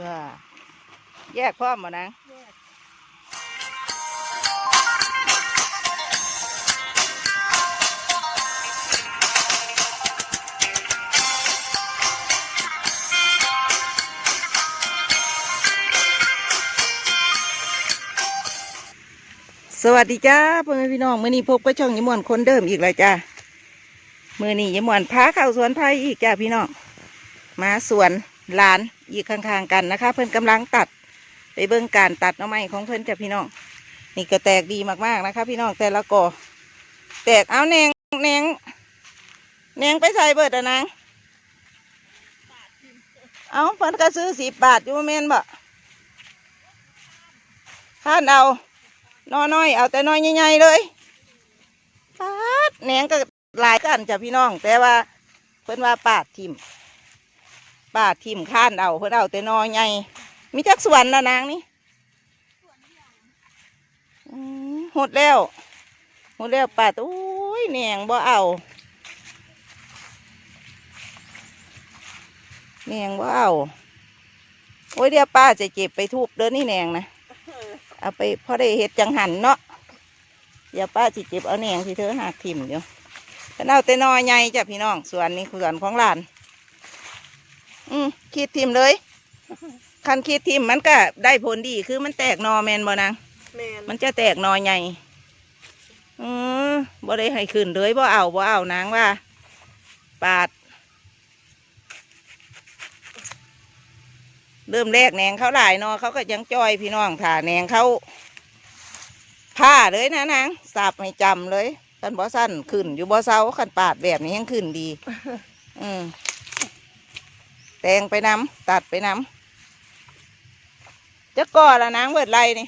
ก็แยกพร้อมบ่นางสวัสดีจ้าพ่อแม่พี่น้องมื่อนี้พบกับช่องยมวนคนเดิมอีกแล้วจ้ามื่อนี้ยมวนพาเข้าสวนไผ่อีกจ้าพี่น้องมาสวน หลานอีกข้างๆกันนะคะ เพิ่อนกำลังตัดไปเบิ่งการตัดน้อไม้ของเพิ่อนจ้าพี่น้องนี่ก็แตกดีมากๆนะคะ พี่น้องแต่ละกอแตกเอาแนงแนงแนงไปใส่เบิดอะนางเอาเพิ่นก็ซื้อสิบบาทอยู่แม่นบ่ข้านเอาน้อยน้อยๆเอาแต่น้อยใหญ่ๆเลยปาดแหนงก็หลายกันจ้ะพี่น้อง แต่ว่าเพิ่นว่าปาดทิม ปาดทิมข้านเอาเพิ่นเอาแต่น้อยใหญ่มีจักสวนนะนางนี่อืมหดแล้วหดแล้วปาดอุ้ยแหนงบ่เอาแหนงบ่เอาโอ้ยเดี๋ยวป้าจะเจ็บไปทุบเด้อนี่แหนงนะเอาไปพอได้เห็ดจังหันเนาะอย่าป้าสิเจ็บเอาแหนงที่เธอหักทิ่มเดี๋ยวเอาแต่นอใหญ่จ้ะพี่น้องสวนนี้สวนของหลาน อืมคิดทิ่มเลยคันคิดทิ่มมันก็ได้ผลดีคือมันแตกนอแมนบ่นางแมนมันจะแตกนอใหญ่อืมบ่ได้ให้ขึ้นเลยบ่เอาบ่เอานางว่า ปาด เริ่มแรกแหนงเขาหลายเนอเขาก็ยังจอยพี่น้องถ่าแหนงเขาผ้าเลยนะนางสับให้จำเลยคันบ่สั้นขึ้นอยู่บ่เซาคันปาดแบบนี้ยังขึ้นดี อืม แตงไปน้ำตัดไปน้ำจะก่อละนางเบิดไรนี่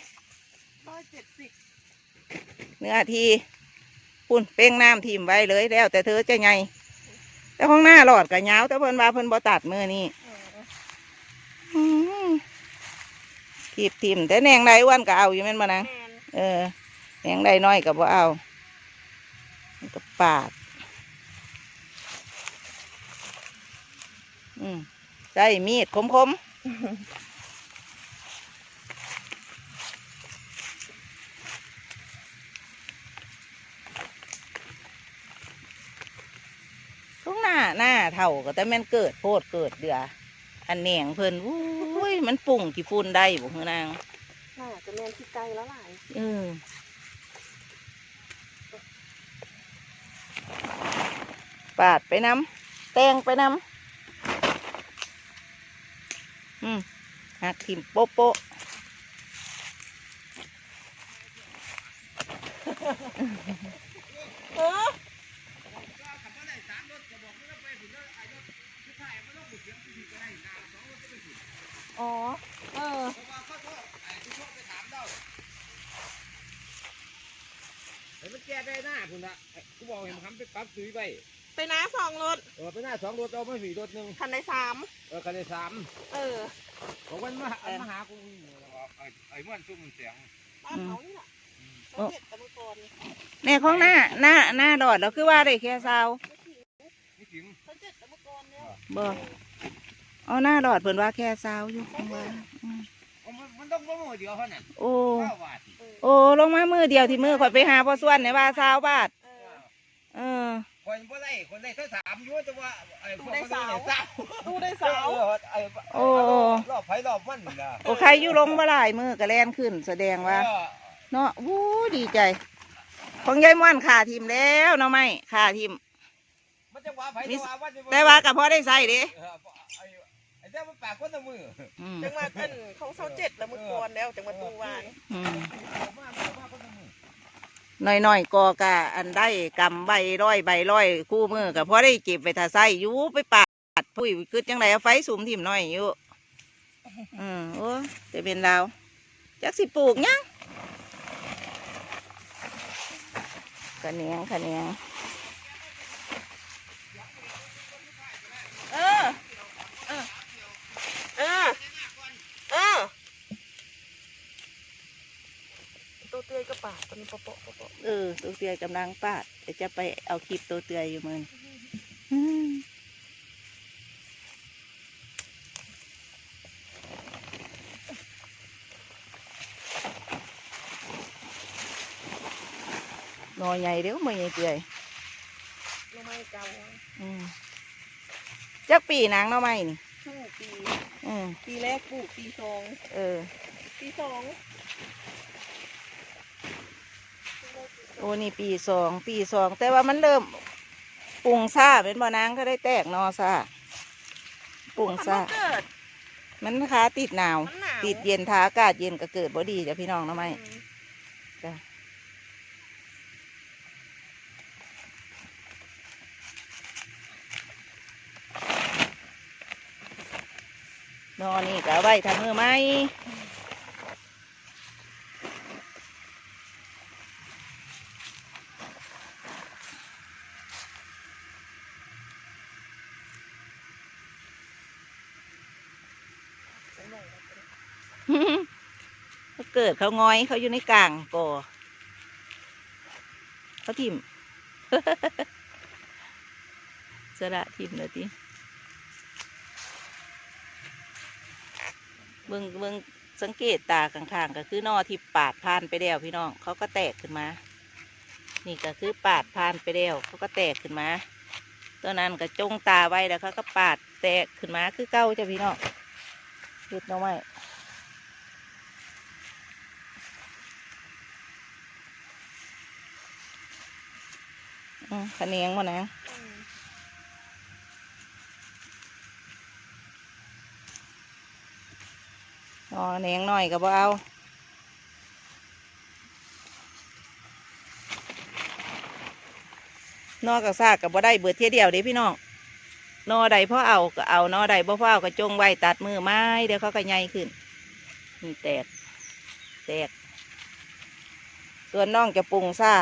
ร้อยเจ็ดสิบเนื้อทีปุ่นเป้งน้ำทิมไว้เลยแล้วแต่เธอจะไงแต่ห้องหน้าหลอดกับยาวแต่เพิ่นว่าเพิ่นบ่ตัดมือนี่อืมขีบทิมแต่แหนงใดอ้วนก็เอาอยู่แม่นบ่นางแมนเออแหนงใดน้อยก็บ่เอามันก็ปาด อืม ใส่มีดคมๆทุกหน้าหน้าเท่าก็แต่แม่นเกิดโพดเกิดเดือ อันแหนงเพิ่นอุ้ยมันปุ่งกี่ฝุ่นได้บ่คือนางน่าจะแมนที่ไกลแล้วหลายเออปาดไปน้ำแตงไปน้ำ อืมหักทิมโป๊ะโป๊ะเอออ๋อ เออเห็นมันแก้ได้หน้าคุณละกูบอกเห็นคำไปปรับซื้อไป ไปน้าสองรถเออไปหน้าสองรถเอามาสี่รถหนึ่งคันในสามเออกันเลยสามเออบอกวันมาเอามาหากูไอ้ไอ้ม้วนซุ่มมันเสียงบ้านเขานี่แหละเขาเจ็ดตะมุกรแน่ของหน้าหน้าหน้าดอดแล้วคือว่าได้แค่ซาวไม่ถึงเขาเจ็ดตะมุกรเนี่ยบ่เอาหน้าดอดเพิ่นว่าแค่ซาวอยู่ข้างว่าอืมมันมันต้องลงมือเดียวเท่านั้นโอ้เก้าบาทโอ้ลงมามือเดียวที่มือข่อยไปหาพ่อส่วนในว่าซาวบาทเออเออ คนบ่ได้คนได้แค่สามอยุ่แต่ว่าไอ้พวกได้สาวสาวดูได้สาวไอ้โอ้ รอบไผรอบมันนะโอ้ใครอยู่ลงบ่หลายมือก็แล่นขึ้น แสดงว่าเนาะวู้ดีใจ ของยายม่วนขาทิมแล้วเนาะไม่ขาทิมมันจะว่าไผจะว่าว่าจะแต่ว่ากับพอได้ใส่เด้เออไอ้ไอ้เจ้ามันปากคนละมืออืมจังหวัดอันของเขาเจ็ดตะมุกรแล้วจังหวัดตูวานอืมเอามาเอามาคน น้อยๆก็กะอันได้กำใบร้อยใบร้อยคู่มือกับพอได้เก็บไปถ้าใส่ยู่ไปปาดปุ้ยคือจังไรเอาไฟสูมทิมน้อยอยู่อืมโอ้แต่เป็นดาวจักสิปลูกยังขะเนียงขะเนียง เออตัวเตือยกำลังปาดเดี๋ยวจะไปเอาคลิปตัวเตือยอยู่มือนนอใหญ่เดี๋ยวมือใหญ่เตือยน้อไม้เก่าอืมจักปีนางน้อไม้นี่ปีอืมปีแรกปลูกปีสองเออ ปีสอง โอ้นี่ปีสองปีสองแต่ว่ามันเริ่มปรุงซ่าเป็นบ่อนางก็ได้แตกหนอซ่าปรุงมันซ่าบ่เกิด มันขาติดหนาว มันหนาว ติดเย็นทาอากาศเย็นก็เกิดบ่ดีจ้ะพี่น้องหน่อไม้อืมจ้ะหนอนี่ก็เอาไว้ทำมือไหม เขาเกิดเขาง้อยเขาอยู่ในกลางก่อเขาทิมสระทิมเลยทีเบิ่งเบิ่งสังเกตตาข้างๆก็คือนอที่ปาดพานไปแล้วพี่น้องเขาก็แตกขึ้นมา นี่ก็คือปาดพานไปแล้วเขาก็แตกขึ้นมาตัวนั้นก็จงตาไว้แล้วเขาก็ปาดแตกขึ้นมาคือเก้าจ้ะพี่น้อง หยุดน้อไว้ขะเนียงมานะอ๋อเนียงหน่อยก็บ่เอานอกกับซากกับบ่ได้เบิดเทียเดียวเด้พี่น้อง นอใดพ่อเอาก็เอานอใดบ่พ่อเอาก็จงไว้ตัดมือไม้เดี๋ยวเขาก็ใหญ่ขึ้นนี่แตก แตก ส่วนน้องจะปรุงซ่า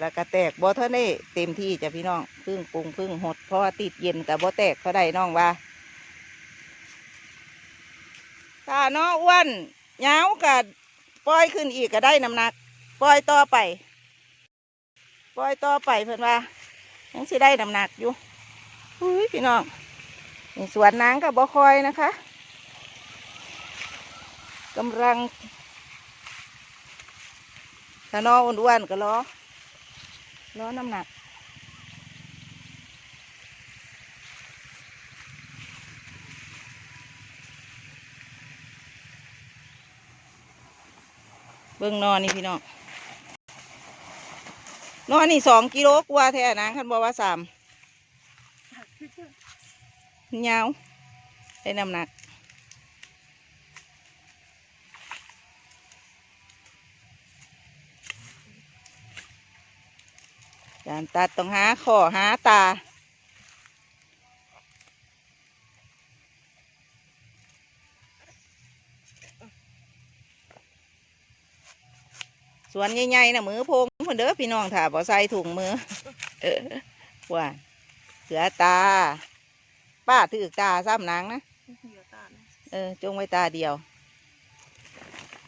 แล้วก็แตกบ่เท่านี้เต็มที่จ้ะพี่น้องพึ่งปรุงพึ่งหดเพราะว่าติดเย็นกับบ่แตกเขาได้น้องว่าถ้าน้องอ้วนเหงากับปล่อยขึ้นอีกก็ได้น้ำหนัก ปล่อยต่อไป ปล่อยต่อไปเพื่อนว่ายังสิได้น้ำหนักอยู่ อุ้ยพี่น้องนี่สวนนางกับบ่คอยนะคะกำลังถ้าน้องอ้วนๆก็รอล้อน้ำหนักเบิ่งนอนนี่พี่น้องนอนนี่สองกิโลกว่าแท้นะคันบอกว่าสาม ยาว ได้น้ำหนัก การตัดต้องหาข้อหาตาสวนใหญ่ๆนะมือพงเพิ่นเด้อพี่น้องถ้าบ่ใส่ถุงมือเออว่าเสือตา ป้าถือตาซ้ำนางนะเหลือตานะเออจงไว้ตาเดียว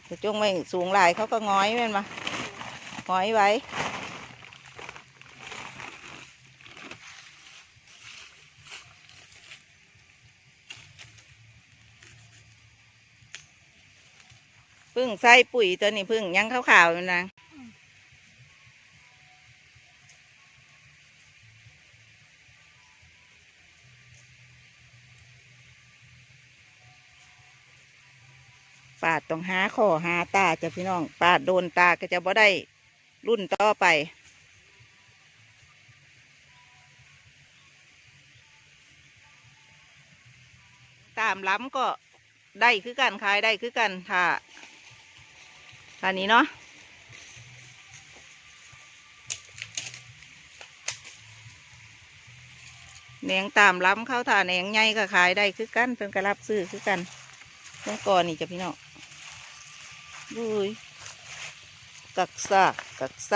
ถ้าจงไว้สูงหลายเขาก็ง้อยแม่นมาง้อยไว้พึ่งใส่ปุ๋ยตัวนี้พึ่งยังขาวๆอยู่นะ ปาดต้องหาข้อหาตาจ้ะพี่น้อง ปาดโดนตาก็จะบ่ได้รุ่นต่อไป ตามล้ำก็ได้คือกันขายได้คือกันค่ะอันนี้เนาะแหนงตามล้ำเข้าถ่าแหนงใหญ่ก็ขายได้คือกันเป็นกระรับซื้อคือกันเมื่อก่อนนี่จ้ะพี่น้อง ดูยกักซ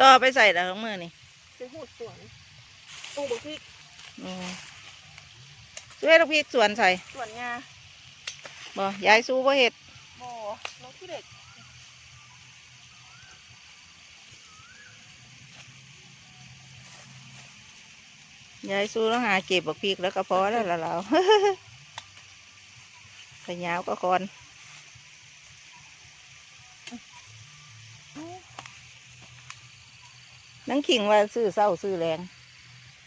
ต่อไปใส่แล้วของมือนี่ซื้อหูดสวนปลูกบักพริกอืมซื้อให้ลูกพริกสวนใส่สวนงาบ่ยายสู้บ่เฮ็ดบ่นกขี้เหล็กยายสู้แล้วหาเก็บบักพริกแล้วก็พอแล้วละเรา ขยาวก็คอน นังขิงว่าซื้อเศร้าซื้อแรง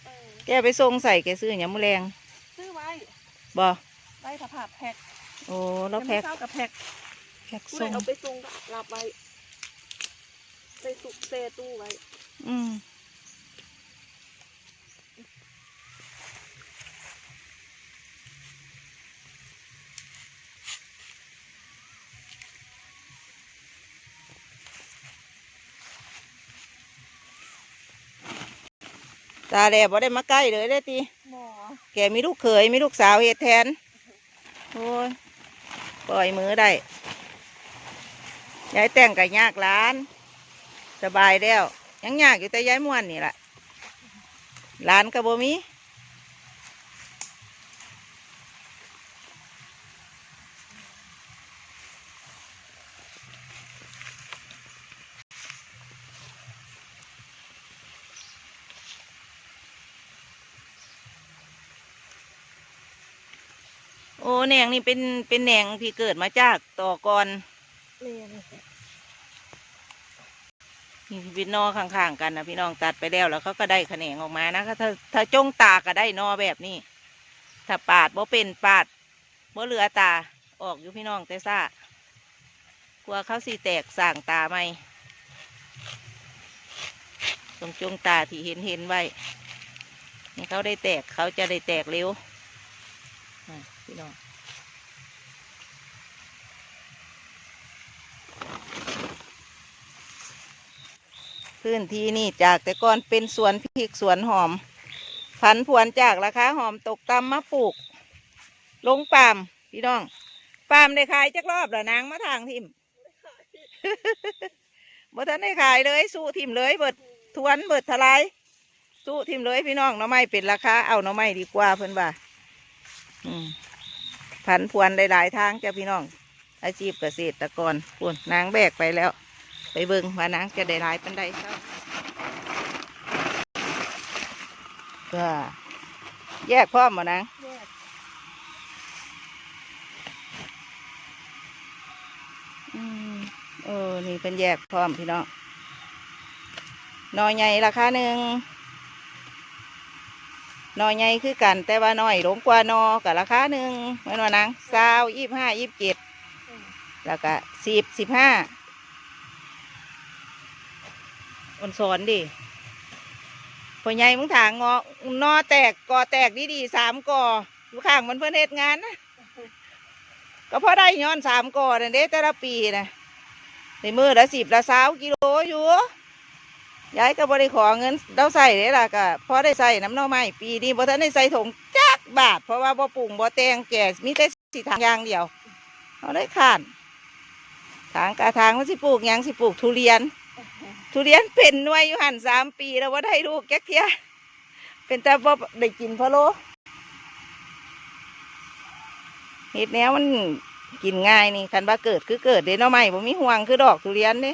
เออแกไปส่งใส่แกซื้อหยังมือแรงซื้อไว้บ่ไว้ถ้าผ่าแพ็คโอ้แล้วแพ็คเช้ากับแพ็คแพ็คผู้ใดส่งเอาไปซุงก็รับไว้ใส่สุกเซตู้ไว้ อืม ตาแหลบ่ได้มาใกล้เลยได้อตีหมอแกมีลูกเขยมีลูกสาวเฮ็ดแทน โอ้ย ปล่อยมือได้ยายแต่งกับยากหล้าน สบายแล้ว ยังยากอยู่แต่ยายม่วนนี่แหละหลานกับบ่มี โอ้แหนงนี่เป็นเป็นแหนงที่เกิดมาจากต่อกอนเรียนนี่เป็นนอข้างๆกันนะพี่น้องตัดไปแล้วแล้วเขาก็ได้แขนงออกมานะถ้าถ้าจงตาก็ได้นอแบบนี้ ถ้าปาดบ่เป็นปาดบ่เหลือตาออกอยู่พี่น้องแต่ซ่ากลัวเขาสีแตกสั่งตาไหมตรงจงตาที่เห็นเห็นไว้นี่เขาได้แตกเขาจะได้แตกเร็วอะ พี่น้องพื้นที่นี่จากแต่ก่อนเป็นสวนพริกสวนหอม ผันผวนจากราคาหอมตกต่ำมาปลูก ลงปาล์มพี่น้องปาล์มได้ขายจักรอบแล้วนางมาทางทิมบ่ทันได้ขายเลย สู้ทิมเลยเบิดทวนเบิดทลายสู้ทิมเลยพี่น้องน่อไม้เป็นราคาเอาน่อไม้ดีกว่าเพิ่อนว่า อืม ผันผวนหลาย ๆ ทางจ้ะพี่น้อง อาชีพเกษตรกรปุ่นนางแบกไปแล้ว ไปเบิ่งว่านางจะได้หลายปันใดเช้าก็แยกพร้อมบ่นางอืมเออ นี่เป็นแยกพร้อมพี่น้องนอใหญ่ราคาหนึ่ง นอใหญ่คือกัน แต่ว่าน้อยหลงกว่านอกับราคาหนึ่งเหมือนว่านางสาวยี่ห้ายี่สิบเจ็ดแล้วก็สิบสิบห้าอนสอนดิพ่อใหญ่มึงถางงอนอแตกกอแตกดีๆสามกออยู่ข้างมันเพื่อนเหตุงานนะก็พอได้ย้อนสามกอนั่นเด้แต่ละปีนะในมือละสิบละสาวกิโลอยู่ ยายก็บริขอเงินเราใส่เด้ล่ะก็พอได้ใส่น้ำหน่อไม้ปีนี้บ่ทันได้ใส่ถุงจักบาท เพราะว่าบ่ปรุงบ่แตงแก่มีแต่สีทางอย่างเดียวเอาได้ขานทางกระทางมันสิปลูกยังสิปลูกทุเรียน ทุเรียนเป็นหน่วยอยู่หันสามปีแล้วว่าได้ลูกแก๊กเทียเป็นแต่บ่ได้กินพะโลเห็ดแนวมันกินง่ายนี่คันว่าเกิดคือเกิดเด้เนาะไม่บ่มีห่วงคือดอกทุเรียนเด้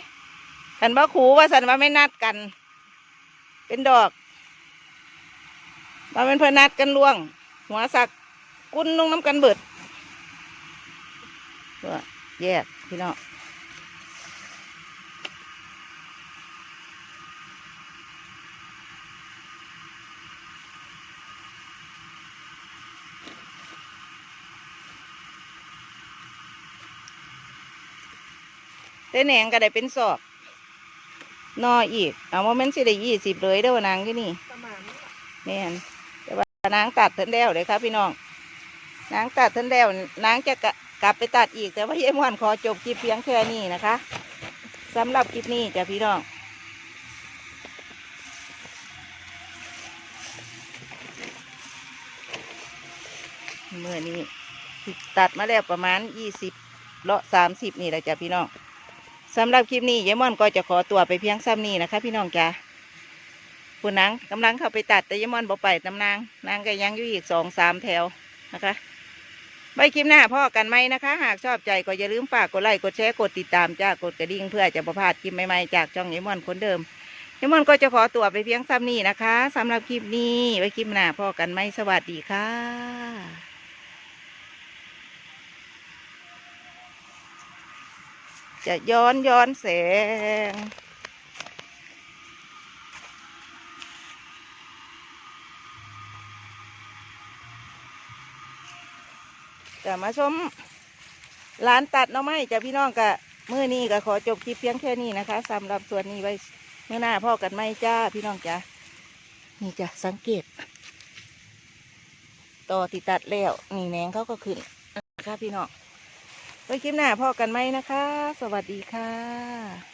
คันว่าขูว่าสันว่าไม่นัดกัน เป็นดอกว่าเป็นเพื่อนัดกันล่วง หัวสักกุ้นลงน้ำกันเบิดก็แยกพี่น้องแต่แหงก็ได้เป็นสอบ นออีก เอาว่ามันสิได้ยี่สิบเลยเด้อว่านางที่นี่ประมาณนี้แม่นแต่ว่านางตัดทันแล้วเลยครับพี่น้องนางตัดทันแล้วนางจะกะกลับไปตัดอีกแต่ว่าเยี่ยมวันขอจบคลิปเพียงแค่นี้นะคะสำหรับคลิปนี้จ้ะพี่น้องเมื่อนี้ตัดมาแล้วประมาณยี่สิบเลาะสามสิบนี่แหละจ้ะพี่น้อง สำหรับคลิปนี้ยายม่อนก็จะขอตัวไปเพียงซ้ำนี้นะคะ พี่น้องจ้าผู้นางกำลังเข้าไปตัดแต่ยายม่อนบอกไปตำนางนางก็ยังอยู่อีกสองสามแถวนะคะไว้คลิปหน้าพ่อกันไหมนะคะ หากชอบใจก็อย่าลืมฝากกดไลค์กดแชร์กดติดตามจ้ากดกระดิ่งเพื่อจะประพลาดคลิปใหม่ๆจากช่องยายม่อนคนเดิมยายม่อนก็จะขอตัวไปเพียงซ้ำนี้นะคะสำหรับคลิปนี้ไว้คลิปหน้าพ่อกันไหมสวัสดีค่ะ จะย้อนย้อนแสง จะมาชมร้านตัดน่อไม้จะพี่น้องกะมื้อนี้ก็ขอจบคลิปเพียงแค่นี้นะคะสำหรับส่วนนี้ไว้เมื่อหน้าพ่อกันไหมจ้าพี่น้องจ้านี่จ้ะสังเกต ต่อติดตัดแล้วนี่แหนงเขาก็ขึ้นนะคะพี่น้อง ไว้คลิปหน้าพ่อกันไหมนะคะ สวัสดีค่ะ